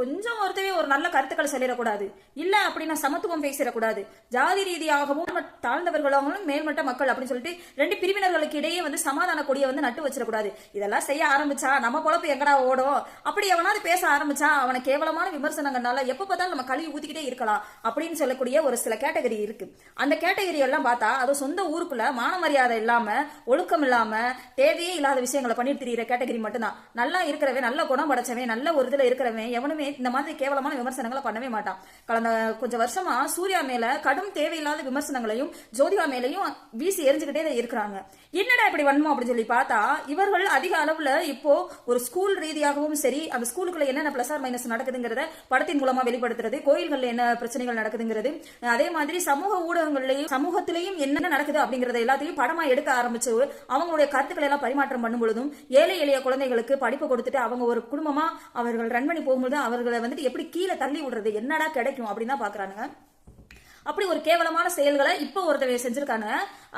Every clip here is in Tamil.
கொஞ்சம் ஒருத்தவே ஒரு நல்ல கருத்துக்கள் சொல்லிடக்கூடாது. இல்ல அப்படின்னா சமத்துவம் பேசிடக்கூடாது. ஜாதி ரீதியாகவும் தாழ்ந்தவர்களாகவும் மேல்மட்ட மக்கள் அப்படின்னு சொல்லிட்டு ரெண்டு பிரிவினர்களுக்கு இடையே வந்து சமாதான கொடியை வந்து நட்டு வச்சிடக்கூடாது. இதெல்லாம் செய்ய ஆரம்பிச்சா நம்ம பொழப்பு எங்கடா ஓடும்? அப்படி எவனாவது பேச ஆரம்பிச்சா அவனை கேவலமான விமர்சனங்கள்னால எப்ப பார்த்தாலும் நம்ம கழுவி ஊத்திக்கிட்டே இருக்கலாம் அப்படின்னு சொல்லக்கூடிய ஒரு சில கேட்டகரி இருக்கு. அந்த கேட்டகரி எல்லாம் பார்த்தா அது சொந்த ஊருக்குள்ள மான மரியாதை இல்லாம ஒழுக்கம் இல்லாம தேவையே இல்லாத விஷயங்களை பண்ணிட்டு திரியிற கேட்டகரி மட்டும்தான். நல்லா இருக்கிறவன் நல்ல குணம் படைச்சவன் நல்ல ஒரு இதுல இருக்கிறவன் எவனுமே இந்த மாதிரி கேவலமான விமர்சனங்களை பண்ணவே மாட்டான் கடந்த கொஞ்சம் வருஷமா சூர்யா மேல கடும் தேவையில்லாத விமர்சனங்களையும் ஜோதிகா மேலையும் வீசி எரிஞ்சுக்கிட்டே தான் இருக்கிறாங்க. என்னடா இப்படி வன்மம் அப்படின்னு சொல்லி பார்த்தா இவர்கள் அதிக அளவுல இப்போ ஒரு ஸ்கூல் ரீதியாகவும் சரி அந்த ஸ்கூலுக்குள்ள என்னென்ன பிளஸ் ஆர் மைனஸ் நடக்குதுங்கிறத படத்தின் மூலமா வெளிப்படுத்துறது கோயில்கள்ல என்ன பிரச்சனைகள் நடக்குதுங்கிறது அதே மாதிரி சமூக ஊடகங்கள்லயும் சமூகத்திலையும் என்னென்ன நடக்குது அப்படிங்கறத எல்லாத்தையும் படமா எடுக்க ஆரம்பிச்சு அவங்களுடைய கருத்துக்களை எல்லாம் பரிமாற்றம் பண்ணும் பொழுதும் ஏழை எளிய குழந்தைகளுக்கு படிப்பு கொடுத்துட்டு அவங்க ஒரு குடும்பமா அவர்கள் ரன் பண்ணி போகும்போது அவர்களை வந்துட்டு எப்படி கீழே தள்ளி விடுறது? என்னடா கிடைக்கும்? அப்படின்னு தான் பாக்குறானுங்க. அப்படி ஒரு கேவலமான செயல்களை இப்போ ஒருத்தர் செஞ்சிருக்காங்க.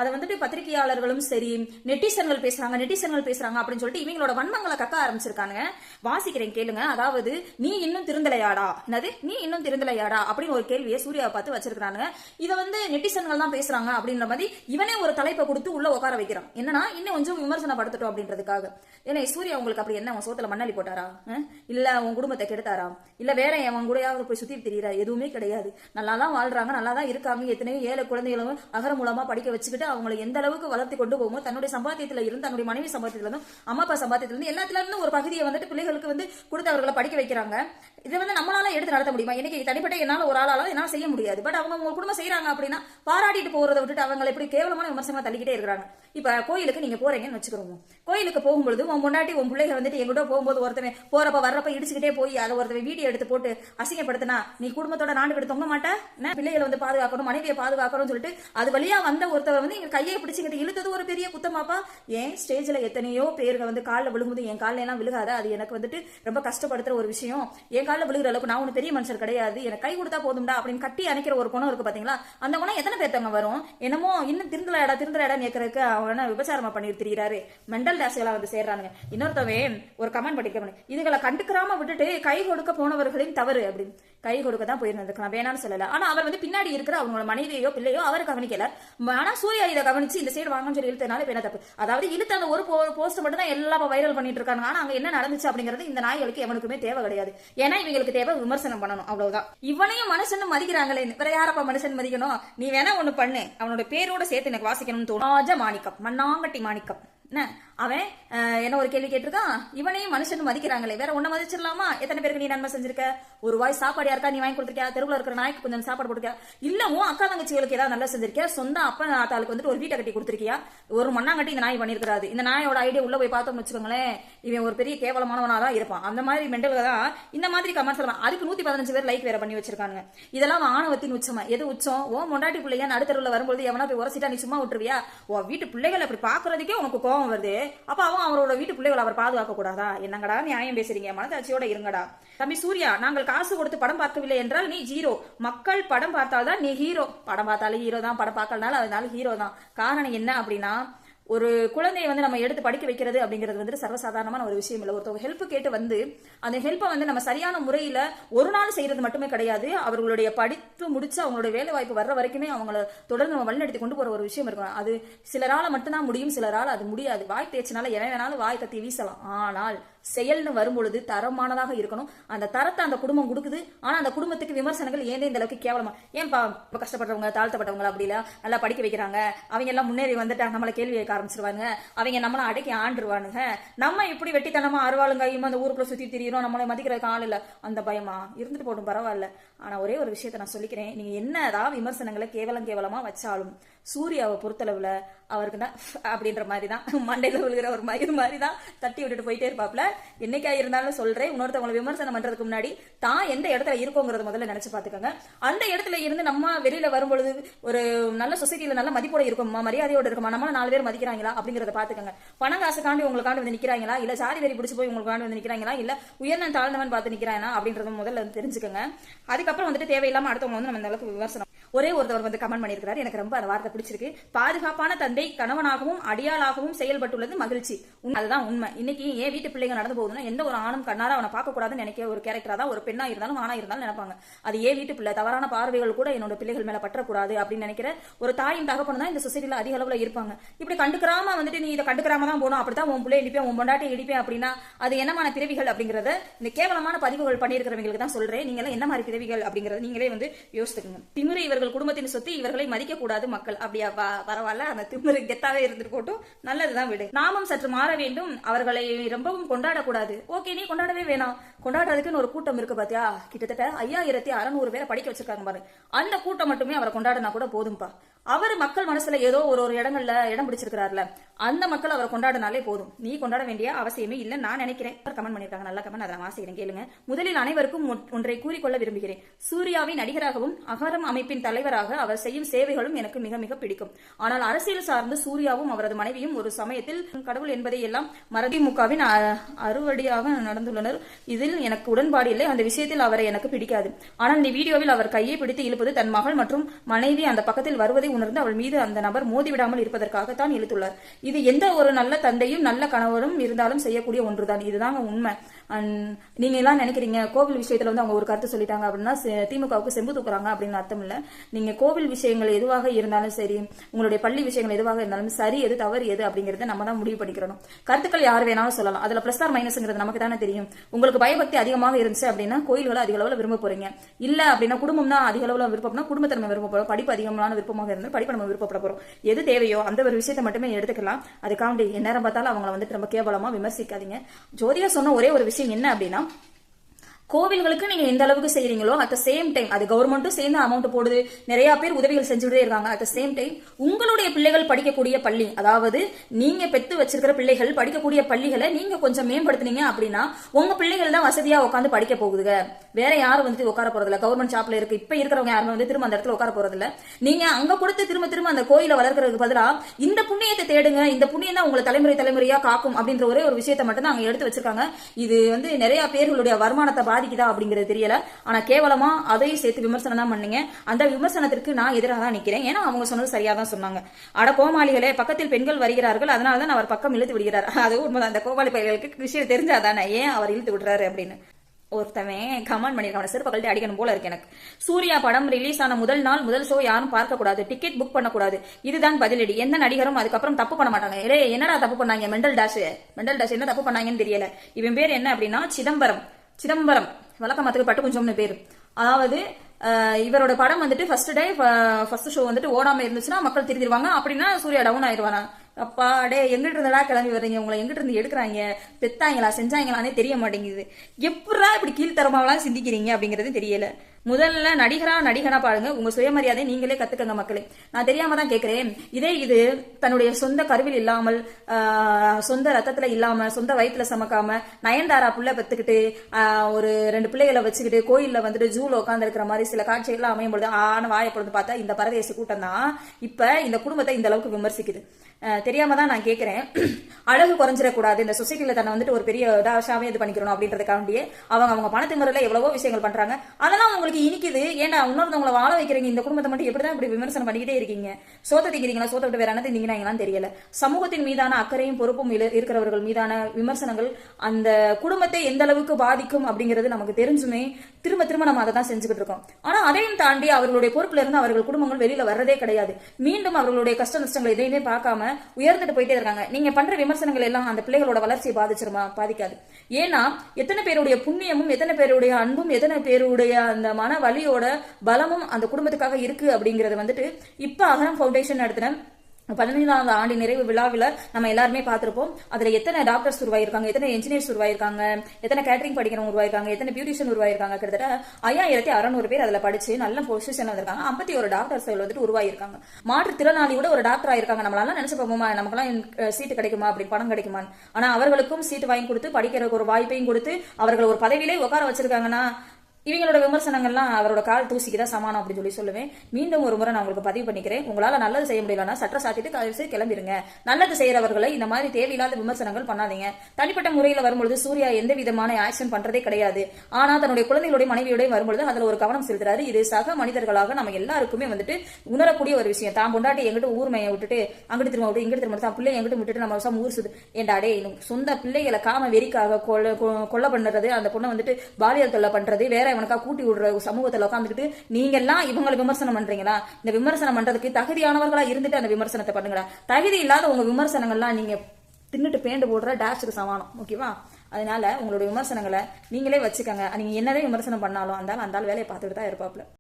அதை வந்துட்டு பத்திரிகையாளர்களும் சரி நெட்டிசன்கள் பேசுறாங்க நெட்டிசன்கள் பேசுறாங்க அப்படின்னு சொல்லிட்டு இவங்களோட வன்மங்களை கக்க ஆரம்பிச்சிருக்காங்க. வாசிக்கிறேன் கேளுங்க. அதாவது நீ இன்னும் திருந்தலையாடா? என்னது? நீ இன்னும் திருந்தலையாடா? அப்படின்னு ஒரு கேள்வியை சூர்யாவை பார்த்து வச்சிருக்காங்க இதை வந்து நெட்டிசன்கள் தான் பேசுறாங்க அப்படின்ற மாதிரி இவனே ஒரு தலைப்பை கொடுத்து உள்ள உட்கார வைக்கிறான். என்னன்னா இன்னும் கொஞ்சம் விமர்சனப்படுத்தட்டும் அப்படின்றதுக்காக. ஏன்னா சூர்யா உங்களுக்கு அப்படி என்ன? அவன் சோத்துல மண்ணாளி போட்டாரா? இல்ல உன் குடும்பத்தை கெடுத்தாரா? இல்ல வேற அவன் கூடயாவது போய் சுத்தி திரியிறா எதுவுமே கிடையாது. நல்லா தான் வாழ்றாங்க நல்லா தான் இருக்காங்க எத்தனையோ ஏழை குழந்தைகளும் அகர மூலமா படிக்க வச்சுக்கிட்டு அவங்களை எந்த அளவுக்கு வளர்த்து கொண்டு போகுமோ தன்னுடைய சம்பாத்தியத்துல இருந்து தன்னுடைய மனைவி சம்பாத்தியத்துல இருந்து அம்மா அப்பா சம்பாத்தியத்துல இருந்து எல்லாத்துல இருந்து ஒரு பகுதியை வந்துட்டு பிள்ளைகளுக்கு வந்து கொடுத்து அவர்களை படிக்க வைக்கிறாங்க. இதை வந்து நம்மளால எடுத்து நடத்த முடியுமா? இன்னைக்கு தனிப்பட்ட என்னால ஒரு ஆளால என்னால செய்ய முடியாது. பட் அவங்க உங்க குடும்பம் செய்யறாங்க அப்படின்னா பாராட்டிட்டு போறதை விட்டுட்டு அவங்களை எப்படி கேவலமான விமர்சனமா தள்ளிக்கிட்டே இருக்கிறாங்க. இப்ப கோயிலுக்கு நீங்க போறீங்கன்னு வச்சுக்கிறோம் கோயிலுக்கு போகும்பொழுது உன் முன்னாடி உன் பிள்ளைங்க வந்துட்டு எங்கிட்ட போகும்போது ஒருத்தவன் போறப்ப வர்றப்ப இடிச்சுக்கிட்டே போய் அதை ஒருத்தவன் வீடியோ எடுத்து போட்டு அசிங்கப்படுத்தினா நீ குடும்பத்தோட நாடு விட தொங்க மாட்டேன் பிள்ளைகளை வந்து பாதுகாக்கணும் மனைவியை பாதுகாக்கணும்னு சொல்லிட்டு அது வழியா வந்த ஒருத்தவர் வந்து எங்க கையை பிடிச்சிக்கிட்டு இழுத்தது ஒரு பெரிய குத்தமாப்பா ஏன்? ஸ்டேஜ்ல எத்தனையோ பேருங்க வந்து காலில் விழுகும்போது என் காலில் எல்லாம் விழுகாத? அது எனக்கு வந்துட்டு ரொம்ப கஷ்டப்படுத்துற ஒரு விஷயம். என் காலில் விழுகிற அளவுக்கு நான் ஒன்றும் பெரிய மனுஷர் கிடையாது. எனக்கு கை கொடுத்தா போதும்டா அப்படின்னு கட்டி அணைக்கிற ஒரு குணம் இருக்கு பாத்தீங்களா? அந்த குணம் எத்தனை பேர்த்தவங்க வரும்? என்னமோ இன்னும் திருந்தலாடா திருந்தலாடா கேட்கறதுக்கு அவன விபச்சாரமா பண்ணி திரியிறாரு. மெண்டல் டாஸ்களா வந்து சேர்றானுங்க. இன்னொருத்தவன் ஒரு கமெண்ட் படிக்க இதுகளை கண்டுக்கிறாம விட்டுட்டு கை கொடுக்க போனவர்களின் தவறு அப்படின்னு. கை கொடுக்க தான் போயிருந்திருக்கலாம். வேணாம்னு சொல்லல. ஆனா அவர் வந்து பின்னாடி இருக்கிற அவங்களோட மனைவியோ பிள்ளையோ அவர் கவனிக்கல. ஆனா சூர்யா இதை கவனிச்சு இந்த சைடு வாங்கன்னு சொல்லி இழுத்தனால இப்ப என்ன தப்பு? அதாவது இழுத்த அந்த ஒரு போஸ்ட் மட்டும் தான் எல்லாம் வைரல் பண்ணிட்டு இருக்காங்க. ஆனா அங்க என்ன நடந்துச்சு அப்படிங்கிறது இந்த நாய்களுக்கு எவனுக்குமே தேவை கிடையாது. ஏன்னா இவங்களுக்கு தேவை விமர்சனம் பண்ணணும். அவ்வளவுதான். இவனையும் மனுஷன் மதிக்கிறாங்களே. வேற யாரப்பா மனுஷன் மதிக்கணும்? நீ வேணா ஒண்ணு பண்ணு. அவனோட பேரோட சேர்த்து எனக்கு வாசிக்கணும்னு தோணும். ராஜ மாணிக்கம் மண்ணாங்கட்டி மாணிக்கம். என்ன? அவன் என்ன ஒரு கேள்வி கேட்டிருக்கான்? இவனையும் மனுஷன் மதிக்கிறாங்களே வேற ஒன்ன மதிச்சிடலாமா? எத்தனை பேருக்கு நீ நன்மை செஞ்சிருக்க? ஒரு வாய் சாப்பாடு யாருக்கா நீ வாங்கி கொடுத்துருக்கியா? தெருவில் இருக்கிற நாய்க்கு கொஞ்சம் சாப்பாடு கொடுக்க இல்லவும் உன் அக்கா தங்கச்சிகளுக்கு ஏதாவது நல்லா செஞ்சிருக்கியா? சொந்த அப்பா ஆட்டாளுக்கு வந்துட்டு ஒரு வீட்டை கட்டி கொடுத்துருக்கியா? ஒரு மண்ணாங்கட்டி இந்த நாய் பண்ணிருக்காது இந்த நாயோட ஐடியா உள்ள போய் பார்த்தோம்னு வச்சுக்கோங்களேன் இவன் ஒரு பெரிய கேவலமானவனா தான் இருப்பான். அந்த மாதிரி மெண்டல்கள் தான் இந்த மாதிரி கமெண்ட்ஸ் எல்லாம் அதுக்கு நூத்தி பதினஞ்சு பேர் லைக் வேற பண்ணி வச்சிருக்காங்க இதெல்லாம் ஆணவத்தின் உச்சமா? எது உச்சம்? ஓ மொண்டாட்டி பிள்ளையா நடுத்தருவில் வரும்போது எவனா போய் உரசிட்டா நீ சும்மா விட்டுருவியா? ஓ வீட்டு பிள்ளைகளை அப்படி பாக்குறதுக்கே உனக்கு கோவம் வருது. அப்ப அவன் அவரோட வீட்டு பிள்ளைகளை அவர் பாதுகாக்க கூடாதா என்னங்கடா நியாயம் பேசுறீங்க? மனதாட்சியோட இருங்கடா. தம்பி சூர்யா நாங்கள் காசு கொடுத்து படம் பார்க்கவில்லை என்றால் நீ ஜீரோ. மக்கள் படம் பார்த்தால்தான் நீ ஹீரோ படம் பார்த்தாலும் ஹீரோ தான். படம் பார்க்கலனால அதனால ஹீரோ தான். காரணம் என்ன அப்படின்னா ஒரு குழந்தையை வந்து நம்ம எடுத்து படிக்க வைக்கிறது அப்படிங்கிறது வந்துட்டு சர்வசாதாரணமான ஒரு விஷயம் இல்லை. ஒருத்தவங்க ஹெல்ப் கேட்டு வந்து அந்த ஹெல்ப்பை வந்து நம்ம சரியான முறையில ஒரு நாள் செய்யறது மட்டுமே கிடையாது. அவர்களுடைய படிப்பு முடிச்சு அவங்களுடைய வேலை வாய்ப்பு வர்ற வரைக்குமே அவங்கள தொடர்ந்து நம்ம வழிநடத்தி கொண்டு போற ஒரு விஷயம் இருக்கும் அது சிலரால மட்டும்தான் முடியும் சிலரால் அது முடியாது. வாய் பேச்சினால எவன் வேணாலும் வாய் கத்தி வீசலாம். ஆனால் செயல்னு வரும்பொழுது தரமானதாக இருக்கணும். அந்த தரத்தை அந்த குடும்பம் கொடுக்குது. ஆனா அந்த குடும்பத்துக்கு விமர்சனங்கள் ஏன் இந்த அளவுக்கு கேவலமா? ஏன்பா கஷ்டப்படுறவங்க தாழ்த்தப்பட்டவங்க அப்படி இல்ல? நல்லா படிக்க வைக்கிறாங்க. அவங்க எல்லாம் முன்னேறி வந்துட்டாங்க. நம்மளை கேள்வி கேட்க ஆரம்பிச்சிருவானுங்க. அவங்க நம்மள அடக்கி ஆண்டுருவானுங்க. நம்ம இப்படி வெட்டித்தனமா அருவாளுங்க கையுமா அந்த ஊருக்குள்ள சுத்தி திரியிறோம் நம்மளை மதிக்கிறதுக்கு ஆள் இல்ல. அந்த பயமா? இருந்துட்டு போட்டும் பரவாயில்ல. ஆனா ஒரே ஒரு விஷயத்த நான் சொல்லிக்கிறேன். நீங்க என்னதான் விமர்சனங்களை கேவலம் கேவலமா வச்சாலும் சூர்யாவை பொறுத்தளவுல அவருக்கு தான் அப்படின்ற மாதிரி தான் மண்டையில விழுகிற ஒரு மயிர் மாதிரி தான் தட்டி விட்டுட்டு போயிட்டே இருப்பாப்ல என்னைக்கா இருந்தாலும் சொல்றேன் இன்னொருத்தவங்களை விமர்சனம் பண்றதுக்கு முன்னாடி தான் எந்த இடத்துல இருக்கோங்கிறத முதல்ல நினைச்சு பாத்துக்கோங்க. அந்த இடத்துல இருந்து நம்ம வெளியில வரும்பொழுது ஒரு நல்ல சொசைட்டில நல்ல மதிப்போட இருக்குமா? மரியாதையோட இருக்குமா? நம்மள நாலு பேர் மதிக்கிறாங்களா? அப்படிங்கறத பாத்துக்கோங்க. பணம் காசுக்காண்டி உங்களுக்காண்டி வந்து நிக்கிறாங்களா? இல்ல சாதி வெறி பிடிச்சு போய் உங்களுக்காண்டி வந்து நிக்கிறாங்களா? இல்ல உயர்ந்த தாழ்ந்தவன் பார்த்து நிக்கிறானா? அப்படின்றத முதல்ல வந்து தெரிஞ்சுக்கோங்க. அதுக்கப்புறம் வந்துட்டு தேவையில்லாம அடுத்தவங்க வந்து நம்ம இந்த அளவுக்கு விமர்சனம். ஒரே ஒருத்தவர் வந்து கமெண்ட் பண்ணியிருக்கிறார். எனக்கு ரொம்ப அந்த வார்த்தை பிடிச்சிருக்கு. பாதுகாப்பான தந்தை கணவனாகவும் அடியாளாகவும் செயல்பட்டுள்ளது மகிழ்ச்சி. உண்மை, அதுதான் உண்மை. இன்னைக்கு ஏன் வீட்டு பிள்ளைங்க நடந்து போகுதுன்னா எந்த ஒரு ஆணும் கண்ணார அவனை பார்க்க கூடாதுன்னு நினைக்க ஒரு கேரக்டரா தான் ஒரு பெண்ணா இருந்தாலும் ஆணா இருந்தாலும் நினைப்பாங்க. அது ஏன் வீட்டு பிள்ளை? தவறான பார்வைகள் கூட என்னோட பிள்ளைகள் மேல பற்றக்கூடாது அப்படின்னு நினைக்கிற ஒரு தாயும் தகப்பனும் தான் இந்த சொசைட்டில அதிக அளவுல இருப்பாங்க. இப்படி கண்டுக்கிறாம வந்துட்டு நீ இதை கண்டுக்கிறாம தான் போகணும். அப்படித்தான் உன் பிள்ளை இடிப்பேன் உன் பொண்டாட்டி இடிப்பேன் அப்படின்னா அது என்னமான பிறவிகள் அப்படிங்கறத இந்த கேவலமான பதிவுகள் பண்ணியிருக்கிறவங்களுக்கு தான் சொல்றேன். நீங்க எல்லாம் என்ன மாதிரி பிறவிகள் அப்படிங்கறத நீங்களே வந்து யோசித்துக்கோங்க. திமுறை இவர்கள் குடும்பத்தின் சொத்து இவர்களை மதிக்க கூடாது மக்கள். அப்படியா? பரவாயில்ல. அந்த திமிரு கெத்தாவே இருந்துட்டு நல்லதுதான் விடு. நாமும் சற்று மாற வேண்டும். அவர்களை ரொம்பவும் கொண்டாடக்கூடாது. ஓகே நீ கொண்டாடவே வேணாம். கொண்டாடுறதுக்குன்னு ஒரு கூட்டம் இருக்கு பாத்தியா? கிட்டத்தட்ட ஐயாயிரத்தி அறநூறு பேரை படிக்க வச்சிருக்காங்க பாரு. அந்த கூட்டம் மட்டுமே அவரை கொண்டாடினா கூட போதும்பா. அவர் மக்கள் மனசுல ஏதோ ஒரு ஒரு இடங்கள்ல இடம் பிடிச்சிருக்கிறார்ல அந்த மக்கள் அவரை கொண்டாடினாலே போதும். நீ கொண்டாட வேண்டிய அவசியமே இல்லை நான் நினைக்கிறேன். கமெண்ட் பண்ணிருக்காங்க நல்ல கமெண்ட் அதை நான் வாசிக்கிறேன் கேளுங்க. முதலில் அனைவருக்கும் ஒன்- ஒன்றை கூறிக்கொள்ள விரும்புகிறேன். சூர்யாவின் நடிகராகவும் அகரம் அமைப்பின் தலைவராக அவர் செய்யும் சேவைகளும் எனக்கு மிக மிக பிடிக்கும். ஆனால் அரசியல் சார்ந்து சூர்யாவும் அவரது மனைவியும் ஒரு சமயத்தில் கடவுள் என்பதை எல்லாம் மதிமுகவின் அறுவடியாக நடந்துள்ளனர். இதில் எனக்கு உடன்பாடு இல்லை அந்த விஷயத்தில் அவரை எனக்கு பிடிக்காது. ஆனால் இந்த வீடியோவில் அவர் கையை பிடித்து இழுப்பது தன் மகள் மற்றும் மனைவி அந்த பக்கத்தில் வருவதை உணர்ந்து அவள் மீது அந்த நபர் மோதிவிடாமல் இருப்பதற்காகத்தான் இழுத்துள்ளார். இது எந்த ஒரு நல்ல தந்தையும் நல்ல கணவரும் இருந்தாலும் செய்யக்கூடிய ஒன்றுதான். இதுதாங்க உண்மை. அண்ட் நீங்க எல்லாம் நினைக்கிறீங்க கோவில் விஷயத்துல வந்து அவங்க ஒரு கருத்து சொல்லிட்டாங்க அப்படின்னா திமுகவுக்கு செம்பு தூக்குறாங்க அப்படின்னு அர்த்தம் இல்ல. நீங்க கோவில் விஷயங்கள் எதுவாக இருந்தாலும் சரி உங்களுடைய பள்ளி விஷயங்கள் எதுவாக இருந்தாலும் சரி எது தவறு எது அப்படிங்கறத நம்ம தான் முடிவு பண்ணிக்கிறோம் கருத்துக்கள் யார் வேணாலும் சொல்லலாம். அதுல பிளஸ் ஆர் மைனஸ்ங்கிறது நமக்கு தானே தெரியும். உங்களுக்கு பயபக்தி அதிகமாக இருந்துச்சு அப்படின்னா கோயில்களை அதிக அளவுல விரும்ப போறீங்க. இல்ல அப்படின்னா குடும்பம் தான் அதிக அளவுல விருப்பம்னா குடும்பத்தை நம்ம விரும்ப போறோம். படிப்பு அதிகமான விருப்பமாக இருந்தால் படிப்பு நம்ம விருப்பப்பட போறோம். எது தேவையோ அந்த ஒரு விஷயத்தை மட்டுமே எடுத்துக்கலாம். அதுக்காண்டி எந்நேரம் பார்த்தாலும் அவங்கள வந்துட்டு ரொம்ப கேவலமா விமர்சிக்காதீங்க. ஜோதியா சொன்ன ஒரே ஒரு விஷயம் என்ன அப்படின்னா கோவில்களுக்கு நீங்க எந்த அளவுக்கு செய்யறீங்களோ அட் சேம் டைம் அது கவர்மெண்ட்டும் சேர்ந்து அமௌண்ட் போடுது. நிறைய பேர் உதவிகள் செஞ்சுட்டே இருக்காங்க. அட் சேம் டைம் உங்களுடைய பிள்ளைகள் படிக்கக்கூடிய பள்ளி அதாவது நீங்க பெத்து வச்சிருக்கிற பிள்ளைகள் படிக்கக்கூடிய பள்ளிகளை நீங்க கொஞ்சம் மேம்படுத்துனீங்க அப்படின்னா உங்க பிள்ளைகள் தான் வசதியா உட்காந்து படிக்க போகுதுங்க. வேற யாரும் வந்துட்டு உட்கார போறதில்ல. கவர்மெண்ட் ஷாப்ல இருக்கு. இப்ப இருக்கிறவங்க யாருமே வந்து திரும்ப அந்த இடத்துல உட்கார போறதில்ல. நீங்க அங்க கொடுத்து திரும்ப திரும்ப அந்த கோயிலை வளர்க்கறதுக்கு பதிலா இந்த புண்ணியத்தை தேடுங்க. இந்த புண்ணியம் தான் உங்களை தலைமுறை தலைமுறையா காக்கும் அப்படின்ற ஒரே ஒரு விஷயத்தை மட்டும் தான் அங்க எடுத்து வச்சிருக்காங்க. இது வந்து நிறைய பேர்களுடைய வருமானத்தை பாதிக்குதா அப்படிங்கிறது தெரியல. ஆனா கேவலமா அதையும் சேர்த்து விமர்சனம் தான் பண்ணீங்க. அந்த விமர்சனத்திற்கு நான் எதிராக தான் நிக்கிறேன். ஏன்னா அவங்க சொன்னது சரியா தான் சொன்னாங்க. அட கோமாளிகளே பக்கத்தில் பெண்கள் வருகிறார்கள். அதனால தான் அவர் பக்கம் இழுத்து விடுகிறார். அது உண்மைதான். அந்த கோமாளி பயிர்களுக்கு விஷயம் தெரிஞ்சாதானே ஏன் அவர் இழுத்து விடுறாரு அப்படின்னு. ஒருத்தவன் கமெண்ட் பண்ணிருக்கான் அவனை அடிக்கணும் போல இருக்கு எனக்கு. சூர்யா படம் ரிலீஸ் ஆன முதல் நாள் முதல் ஷோ யாரும் பார்க்க கூடாது டிக்கெட் புக் பண்ணக்கூடாது. இதுதான் பதிலடி. எந்த நடிகரும் அதுக்கப்புறம் தப்பு பண்ண மாட்டாங்க. ஏ என்னடா தப்பு பண்ணாங்க? மெண்டல் டாஷ் மெண்டல் டாஷ் என்ன தப்பு பண்ணாங்கன்னு தெரியல. இவன் பேர் என்ன அப்படின்னா சிதம்பரம். சிதம்பரம். வழக்கமாத்துக்கு பட்டு கொஞ்சம்னு பேர். அதாவது இவரோட படம் வந்துட்டு ஃபர்ஸ்ட் டே ஃபர்ஸ்ட் ஷோ வந்துட்டு ஓடாம இருந்துச்சுன்னா மக்கள் திருந்திருவாங்க அப்படின்னா சூர்யா டவுன் ஆயிடுவாங்க அப்பா டே எங்கிட்ட இருந்தடா கிளம்பி வர்றீங்க? உங்களை எங்கிட்ட இருந்து எடுக்கிறாங்க? பெத்தாங்களா? செஞ்சாங்களானே தெரிய மாட்டேங்குது. எப்படா இப்படி கீழ்த்தரமாவெல்லாம் சிந்திக்கிறீங்க அப்படிங்கிறது தெரியல. முதல்ல நடிகரா நடிகனா பாருங்க. உங்க சுயமரியாதை நீங்களே கத்துக்கங்க மக்களே. நான் தெரியாம தான் கேக்குறேன். இதே இது தன்னுடைய சொந்த கருவில் இல்லாமல் சொந்த ரத்தத்துல இல்லாம சொந்த வயிற்றுல சமக்காம நயன்தாரா புள்ள பெத்துக்கிட்டு ஒரு ரெண்டு பிள்ளைகளை வச்சுக்கிட்டு கோயில்ல வந்துட்டு ஜூல உட்கார்ந்து இருக்கிற மாதிரி சில காட்சிகள்லாம் அமையும் பொழுது ஆன வாயை பார்த்தா இந்த பரதேச கூட்டம் தான் இப்ப இந்த குடும்பத்தை இந்த அளவுக்கு விமர்சிக்குது. தெரியாம தான் நான் கேட்கிறேன் அழகு குறைஞ்சிடக்கூடாது. இந்த சொசைட்டில தன்னை வந்துட்டு ஒரு பெரிய டாஷாவே இது பண்ணிக்கிறோம் அப்படின்றதுக்காண்டியே அவங்க அவங்க பணத்து முறையில எவ்வளவோ விஷயங்கள் பண்றாங்க. அதெல்லாம் உங்களுக்கு இனிக்குது. ஏன்டா இன்னொருத்தவங்களை வாழ வைக்கிறீங்க? இந்த குடும்பத்தை மட்டும் எப்படிதான் இப்படி விமர்சனம் பண்ணிக்கிட்டே இருக்கீங்க? சோத்த திங்கிறீங்களா? சோத்த விட்டு வேற என்ன திங்கிறாங்களான்னு தெரியல. சமூகத்தின் மீதான அக்கறையும் பொறுப்பும் இருக்கிறவர்கள் மீதான விமர்சனங்கள் அந்த குடும்பத்தை எந்த அளவுக்கு பாதிக்கும் அப்படிங்கிறது நமக்கு தெரிஞ்சுமே திரும்ப திரும்ப நம்ம அதை தான் செஞ்சுக்கிட்டு இருக்கோம். ஆனா அதையும் தாண்டி அவர்களுடைய பொறுப்புல இருந்து அவர்கள் குடும்பங்கள் வெளியில வர்றதே கிடையாது. மீண்டும் அவர்களுடைய கஷ்ட நஷ்டங்கள் எதையுமே பார்க்காம உயர்ந்துட்டு போயிட்டே இருக்காங்க. நீங்க பண்ற விமர்சனங்கள் எல்லாம் அந்த பிள்ளைகளோட வளர்ச்சியை பாதிச்சிருமா? பாதிக்காது. ஏன்னா எத்தனை பேருடைய புண்ணியமும் எத்தனை பேருடைய அன்பும் எத்தனை பேருடைய அந்த மன வலியோட பலமும் அந்த குடும்பத்துக்காக இருக்கு அப்படிங்கறது வந்துட்டு இப்ப அகரம் ஃபவுண்டேஷன் நடத்தின பதினைந்தாவது ஆண்டு நிறைவு விழாவில் நம்ம எல்லாருமே பார்த்துருப்போம். அதில் எத்தனை டாக்டர்ஸ் உருவாயிருக்காங்க எத்தனை இன்ஜினியர்ஸ் உருவாயிருக்காங்க எத்தனை கேட்டரிங் படிக்கிறவங்க உருவாயிருக்காங்க எத்தனை பியூட்டிஷியன் உருவாயிருக்காங்க கிட்டத்தட்ட ஐயாயிரத்தி அறநூறு பேர் அதில் படிச்சு நல்ல பொசிஷன் வந்திருக்காங்க. ஐம்பத்தி ஒரு டாக்டர்ஸ் வந்துட்டு உருவாயிருக்காங்க. மாற்றுத்திறனாளி கூட ஒரு டாக்டர் ஆயிருக்காங்க. நம்மளால நினைச்சு பார்ப்போமா நமக்குலாம் சீட்டு கிடைக்குமா அப்படி பணம் கிடைக்குமா ஆனால் அவர்களுக்கும் சீட்டு வாங்கி கொடுத்து படிக்கிறதுக்கு ஒரு வாய்ப்பையும் கொடுத்து அவர்கள் ஒரு பதவியிலே உட்கார வச்சிருக்காங்கன்னா இவங்களோட விமர்சனங்கள்லாம் அவரோட கால் தூசிக்கு தான் சமானம் அப்படின்னு சொல்லி சொல்லுவேன். மீண்டும் ஒரு முறை நான் உங்களுக்கு பதிவு பண்ணிக்கிறேன். உங்களால நல்லது செய்ய முடியலன்னா சட்ட சாத்திட்டு தயவு செய்து கிளம்பிருங்க. நல்லது செய்யறவர்களை இந்த மாதிரி தேவையில்லாத விமர்சனங்கள் பண்ணாதீங்க. தனிப்பட்ட முறையில் வரும்பொழுது சூர்யா எந்த விதமான ஆக்ஷன் பண்றதே கிடையாது. ஆனா தன்னுடைய குழந்தைகளுடைய மனைவியோட வரும்பொழுது அதுல ஒரு கவனம் செலுத்துறாரு. இது சக மனிதர்களாக நம்ம எல்லாருக்குமே வந்துட்டு உணரக்கூடிய ஒரு விஷயம். தான் பொண்டாட்டி எங்கிட்ட ஊர் மையம் விட்டுட்டு அங்கிட்டு திரும்ப விட்டு இங்கிட்டு திரும்ப தான் பிள்ளை எங்கிட்ட விட்டுட்டு நம்ம வருஷம் ஊர் சுது ஏண்டாடே சொந்த பிள்ளைகளை காம வெறிக்காக கொல்ல கொ- கொலை பண்றது அந்த பொண்ணை வந்துட்டு பாலியல் தொல்லை பண்றது வேற இவனுக்கா கூட்டி விடுற சமூகத்துல உட்காந்துக்கிட்டு நீங்க எல்லாம் இவங்களை விமர்சனம் பண்றீங்களா? இந்த விமர்சனம் பண்றதுக்கு தகுதியானவர்களா இருந்துட்டு அந்த விமர்சனத்தை பண்ணுங்கடா தகுதி இல்லாத உங்க விமர்சனங்கள்லாம் நீங்க தின்னுட்டு பேண்டு போடுற டேஷுக்கு சமானம் ஓகேவா? அதனால உங்களுடைய விமர்சனங்களை நீங்களே வச்சுக்கோங்க. நீங்க என்னதான் விமர்சனம் பண்ணாலும் அந்த அந்த வேலையை பார்த்துட்டு தான் இருப்பாப்ல